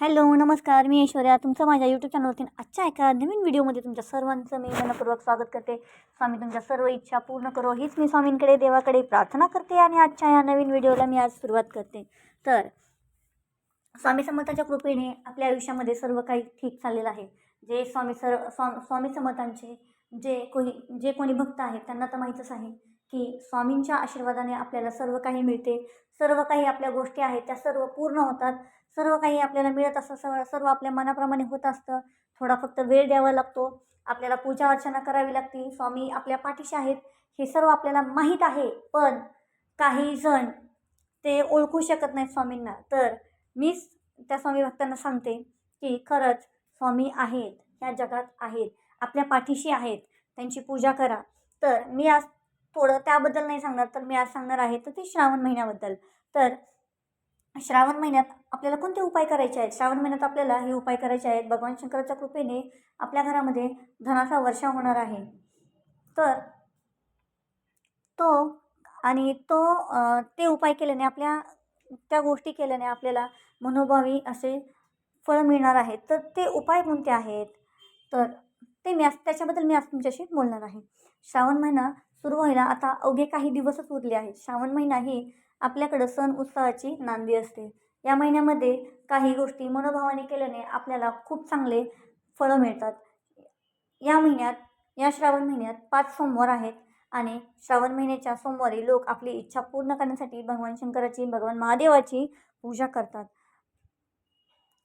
Hello नमस्कार. मी ऐश्वर्या. तुमचं माझ्या यूट्यूब चॅनलवरती आजच्या एका नवीन व्हिडिओमध्ये तुमच्या सर्वांचं मी मनपूर्वक स्वागत करते. स्वामी तुमच्या सर्व इच्छा पूर्ण करो. हीच मी स्वामींकडे देवाकडे प्रार्थना करते आणि आजच्या या नवीन व्हिडिओला मी आज सुरुवात करते. तर स्वामी समर्थाच्या कृपेने आपल्या आयुष्यामध्ये सर्व काही ठीक चाललेलं आहे. जे स्वामी सर स्वा स्वामी समर्थांचे जे कोणी जे कोणी भक्त आहेत त्यांना तर माहीतच आहे की स्वामींच्या आशीर्वादाने आपल्याला सर्व काही मिळते. सर्व काही आपल्या गोष्टी आहेत त्या सर्व पूर्ण होतात. सर्व काही आपल्याला मिळत असतं. सर्व सर्व आपल्या मनाप्रमाणे होत असतं. थोडा फक्त वेळ द्यावा लागतो. आपल्याला पूजा अर्चना करावी लागते. स्वामी आपल्या पाठीशी आहेत. हे सर्व आपल्याला माहीत आहे. पण काही जण ते ओळखू शकत नाहीत स्वामींना. तर मीच त्या स्वामी भक्तांना सांगते की खरंच स्वामी आहेत. ह्या जगात आहेत. आपल्या पाठीशी आहेत. त्यांची पूजा करा. तर मी आज थोडं त्याबद्दल नाही सांगणार. तर मी आज सांगणार आहे तर ते श्रावण महिन्याबद्दल. तर श्रावण महिन्यात आपल्याला कोणते उपाय करायचे आहेत? श्रावण महिन्यात आपल्याला हे उपाय करायचे आहेत. भगवान शंकराच्या कृपेने आपल्या घरामध्ये धनाचा वर्षा होणार आहे. तर तो आणि तो ते उपाय केल्याने आपल्या त्या गोष्टी केल्याने आपल्याला मनोभावी असे फळ मिळणार आहेत तर ते उपाय कोणते आहेत? तर ते मी आज त्याच्याबद्दल मी आज तुमच्याशी बोलणार आहे. श्रावण महिना सुरू व्हायला आता अवघे काही दिवसच उरले आहेत. श्रावण महिना ही आपल्याकडं सण उत्सवाची नांदी असते. या महिन्यामध्ये काही गोष्टी मनोभावाने केल्याने आपल्याला खूप चांगले फळं मिळतात. या महिन्यात या श्रावण महिन्यात पाच सोमवार आहेत आणि श्रावण महिन्याच्या सोमवारी लोक आपली इच्छा पूर्ण करण्यासाठी भगवान शंकराची भगवान महादेवाची पूजा करतात.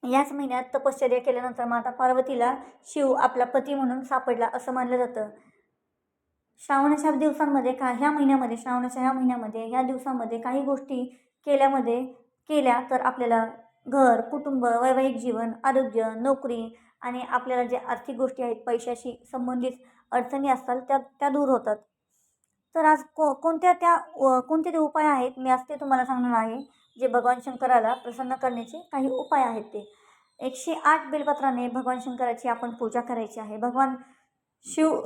याच महिन्यात तपश्चर्या केल्यानंतर माता पार्वतीला शिव आपला पती म्हणून सापडला असं मानलं जातं. श्रावणाच्या दिवसांमध्ये का ह्या महिन्यामध्ये श्रावणाच्या ह्या महिन्यामध्ये ह्या दिवसामध्ये काही गोष्टी केल्यामध्ये केल्या तर आपल्याला घर कुटुंब वैवाहिक जीवन आरोग्य नोकरी आणि आपल्याला जे आर्थिक गोष्टी आहेत पैशाशी संबंधित अडचणी असतात त्या त्या दूर होतात. तर आज को कोणत्या त्या व कोणते ते उपाय आहेत? मी आज ते तुम्हाला सांगणार आहे जे भगवान शंकराला प्रसन्न करण्याचे काही उपाय आहेत ते. एकशे आठ बेलपत्राने भगवान शंकराची आपण पूजा करायची आहे. भगवान शिव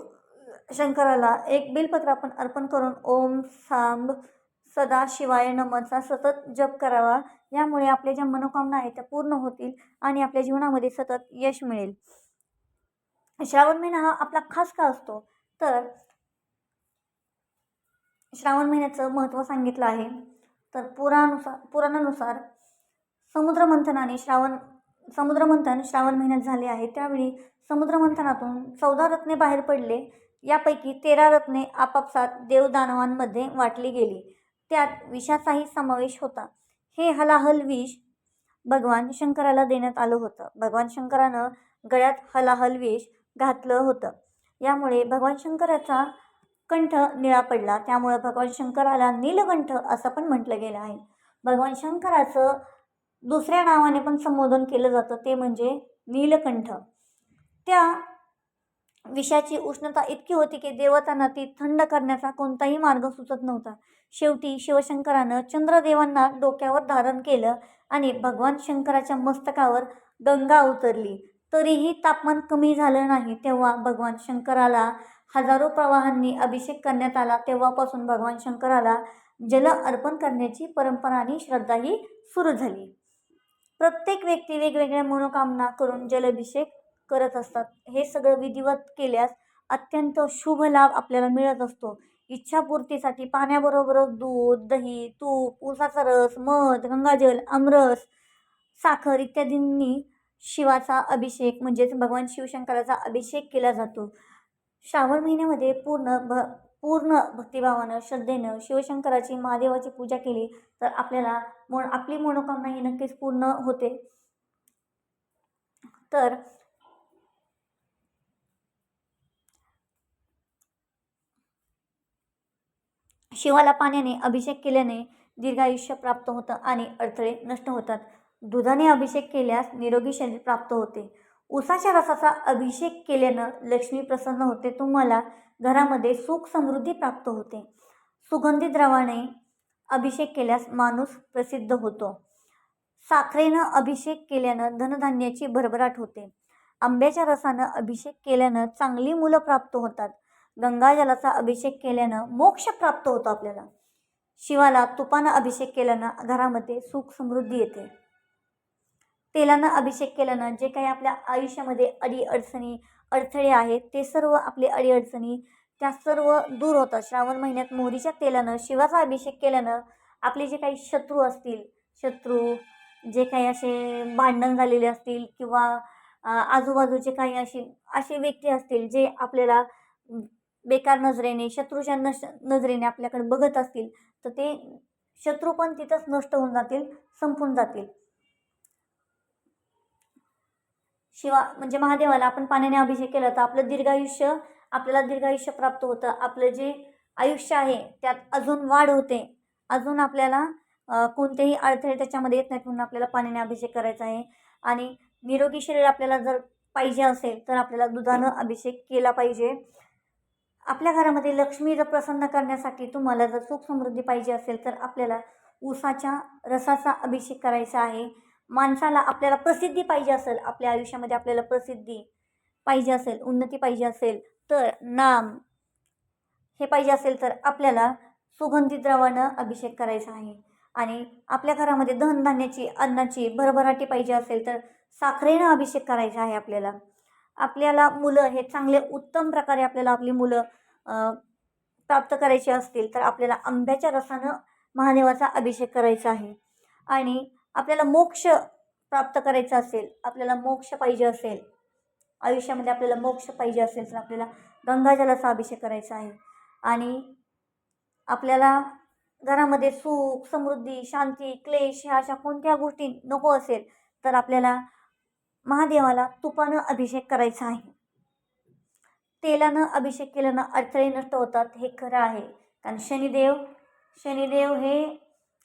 शंकराला एक बिलपत्र आपण अर्पण करून ओम सांब सदा शिवाय नमचा सतत जप करावा. यामुळे आपल्या ज्या मनोकामना आहेत त्या पूर्ण होतील आणि आपल्या जीवनामध्ये सतत यश मिळेल. श्रावण महिना हा आपला खास का असतो? तर श्रावण महिन्याचं महत्त्व सांगितलं आहे. तर पुरानुसार पुराणानुसार समुद्रमंथनाने श्रावण समुद्रमंथन श्रावण महिन्यात झाले आहे. त्यावेळी समुद्रमंथनातून चौदा रत्ने बाहेर पडले. यापैकी तेरा रत्ने आपापसात देवदानवांमध्ये वाटली गेली. त्यात विषाचाही समावेश होता. हे हलाहल विष भगवान शंकराला देण्यात आलं होतं. भगवान शंकरानं गळ्यात हलाहल विष घातलं होतं. यामुळे भगवान शंकराचा कंठ निळा पडला. त्यामुळं भगवान शंकराला नीलकंठ असं पण म्हटलं गेलं आहे. भगवान शंकराचं दुसऱ्या नावाने पण संबोधन केलं जातं. ते म्हणजे नीलकंठ. त्या विषाची उष्णता इतकी होती की देवतांना ती थंड करण्याचा कोणताही मार्ग सुचत नव्हता. शेवटी शिवशंकरानं चंद्रदेवांना डोक्यावर धारण केलं आणि भगवान शंकराच्या मस्तकावर गंगा उतरली. तरीही तापमान कमी झालं नाही तेव्हा भगवान शंकराला हजारो प्रवाहांनी अभिषेक करण्यात आला. तेव्हापासून भगवान शंकराला जल अर्पण करण्याची परंपरा आणि श्रद्धाही सुरू झाली. प्रत्येक व्यक्ती वेगवेगळ्या मनोकामना करून जलाभिषेक करत असतात. हे सगळं विधिवत केल्यास अत्यंत शुभ लाभ आपल्याला मिळत असतो. इच्छापूर्तीसाठी पाण्याबरोबरच दूध दही तूप उसाचा रस मध गंगाजल आमरस साखर इत्यादींनी शिवाचा अभिषेक म्हणजेच भगवान शिवशंकराचा अभिषेक केला जातो. श्रावण महिन्यामध्ये पूर्ण भ पूर्ण भक्तिभावानं श्रद्धेनं शिवशंकराची महादेवाची पूजा केली तर आपल्याला मन आपली मनोकामना ही नक्कीच पूर्ण होते. तर शिवाला पाण्याने अभिषेक केल्याने दीर्घायुष्य प्राप्त होतं आणि अडथळे नष्ट होतात. दुधाने अभिषेक केल्यास निरोगी शरीर प्राप्त होते. उसाच्या रसाचा अभिषेक केल्यानं लक्ष्मी प्रसन्न होते. तुम्हाला घरामध्ये सुख समृद्धी प्राप्त होते. सुगंधी द्रवाने अभिषेक केल्यास माणूस प्रसिद्ध होतो. साखरेनं अभिषेक केल्यानं धनधान्याची भरभराट होते. आंब्याच्या रसानं अभिषेक केल्यानं चांगली मुलं प्राप्त होतात. गंगाजलाचा अभिषेक केल्यानं मोक्ष प्राप्त होतो आपल्याला. शिवाला तुपानं अभिषेक केल्यानं घरामध्ये सुख समृद्धी येते. तेलानं अभिषेक केल्यानं जे काही आपल्या आयुष्यामध्ये अडीअडचणी अडथळे आहेत ते सर्व आपले अडीअडचणी त्या सर्व दूर होतात. श्रावण महिन्यात मोहरीच्या तेलानं शिवाचा अभिषेक केल्यानं आपले जे काही शत्रू असतील शत्रू जे काही असे भांडण झालेले असतील किंवा आजूबाजूचे काही असे असे व्यक्ती असतील जे आपल्याला बेकार नजरेने शत्रूच्या नश नजरेने आपल्याकडे बघत असतील तर ते शत्रू पण तिथंच नष्ट होऊन जातील संपून जातील. शिवा म्हणजे महादेवाला आपण पाण्याने अभिषेक केला तर आपलं दीर्घायुष्य आपल्याला दीर्घायुष्य प्राप्त होतं. आपलं जे आयुष्य आहे त्यात अजून वाढ होते. अजून आपल्याला कोणतेही अडथळे त्याच्यामध्ये येत नाहीत म्हणून आपल्याला पाण्याने अभिषेक करायचा आहे. आणि निरोगी शरीर आपल्याला जर पाहिजे असेल तर आपल्याला दुधानं अभिषेक केला पाहिजे. आपल्या घरामध्ये लक्ष्मी जर प्रसन्न करण्यासाठी तुम्हाला जर सुख समृद्धी पाहिजे असेल तर आपल्याला ऊसाच्या रसाचा अभिषेक करायचा आहे. माणसाला आपल्याला प्रसिद्धी पाहिजे असेल आपल्या आयुष्यामध्ये आपल्याला प्रसिद्धी पाहिजे असेल उन्नती पाहिजे असेल तर नाम हे पाहिजे असेल तर आपल्याला सुगंधी द्रवानं अभिषेक करायचा आहे. आणि आपल्या घरामध्ये धनधान्याची अन्नाची भरभराटी पाहिजे असेल तर साखरेनं अभिषेक करायचा आहे आपल्याला. आपल्याला मुलं हे चांगले उत्तम प्रकारे आपल्याला आपली मुलं प्राप्त करायची असतील तर आपल्याला आंब्याच्या रसानं महादेवाचा अभिषेक करायचा आहे. आणि आपल्याला मोक्ष प्राप्त करायचा असेल आपल्याला मोक्ष पाहिजे असेल आयुष्यामध्ये आपल्याला मोक्ष पाहिजे असेल तर आपल्याला गंगाजलाचा अभिषेक करायचा आहे. आणि आपल्याला घरामध्ये सुख समृद्धी शांती क्लेश ह्या अशा कोणत्या गोष्टी नको असेल तर आपल्याला महादेवाला तुपानं अभिषेक करायचा आहे. तेलानं अभिषेक केल्यानं अडथळे नष्ट होतात हे खरं आहे. कारण शनिदेव शनिदेव हे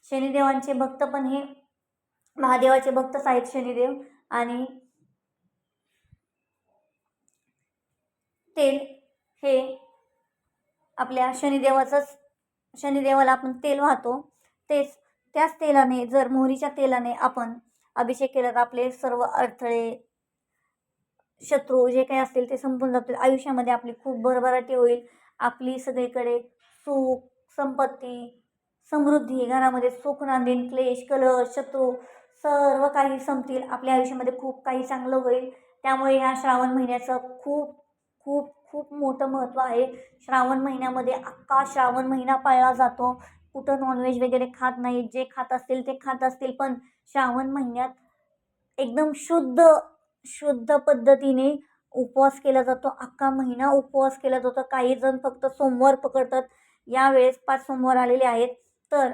शनिदेवांचे भक्त पण हे महादेवाचे भक्तच आहेत शनिदेव. आणि तेल हे आपल्या शनिदेवाचंच शनिदेवाला आपण तेल वाहतो. तेच त्याच तेलाने जर मोहरीच्या तेलाने आपण अभिषेक केला तर आपले सर्व अडथळे शत्रू जे काही असतील ते संपून जातील. आयुष्यामध्ये आपली खूप भरभराटी होईल. आपली सगळीकडे सुख संपत्ती समृद्धी घरामध्ये सुख नांदेन क्लेश कलह शत्रू सर्व काही संपतील. आपल्या आयुष्यामध्ये खूप काही चांगलं होईल. त्यामुळे ह्या श्रावण महिन्याचं खूप खूप खूप मोठं महत्त्व आहे. श्रावण महिन्यामध्ये अख्खा श्रावण महिना पाळला जातो. कुठं नॉनव्हेज वगैरे खात नाही जे खात असतील ते खात असतील. पण श्रावण महिन्यात एकदम शुद्ध शुद्ध पद्धतीने उपवास केला जातो. अख्खा महिना उपवास केला जातो. काही जण फक्त सोमवार पकडतात. यावेळेस पाच सोमवार आलेले आहेत. तर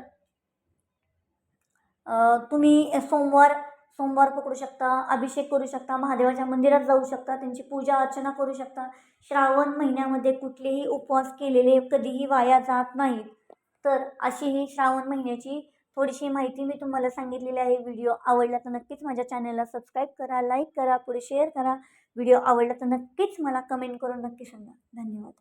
तुम्ही सोमवार सोमवार पकडू शकता अभिषेक करू शकता महादेवाच्या मंदिरात जाऊ शकता त्यांची पूजा अर्चना करू शकता. श्रावण महिन्यामध्ये कुठलेही उपवास केलेले कधीही वाया जात नाहीत. तर अशी ही श्रावण महिन्याची थोडीशी माहिती मी तुम्हाला सांगितलेली आहे. व्हिडिओ आवडला तर नक्कीच माझ्या चॅनलला सबस्क्राईब करा लाईक करा पुढे शेअर करा. व्हिडिओ आवडला तर नक्कीच मला कमेंट करून नक्की सांगा. धन्यवाद.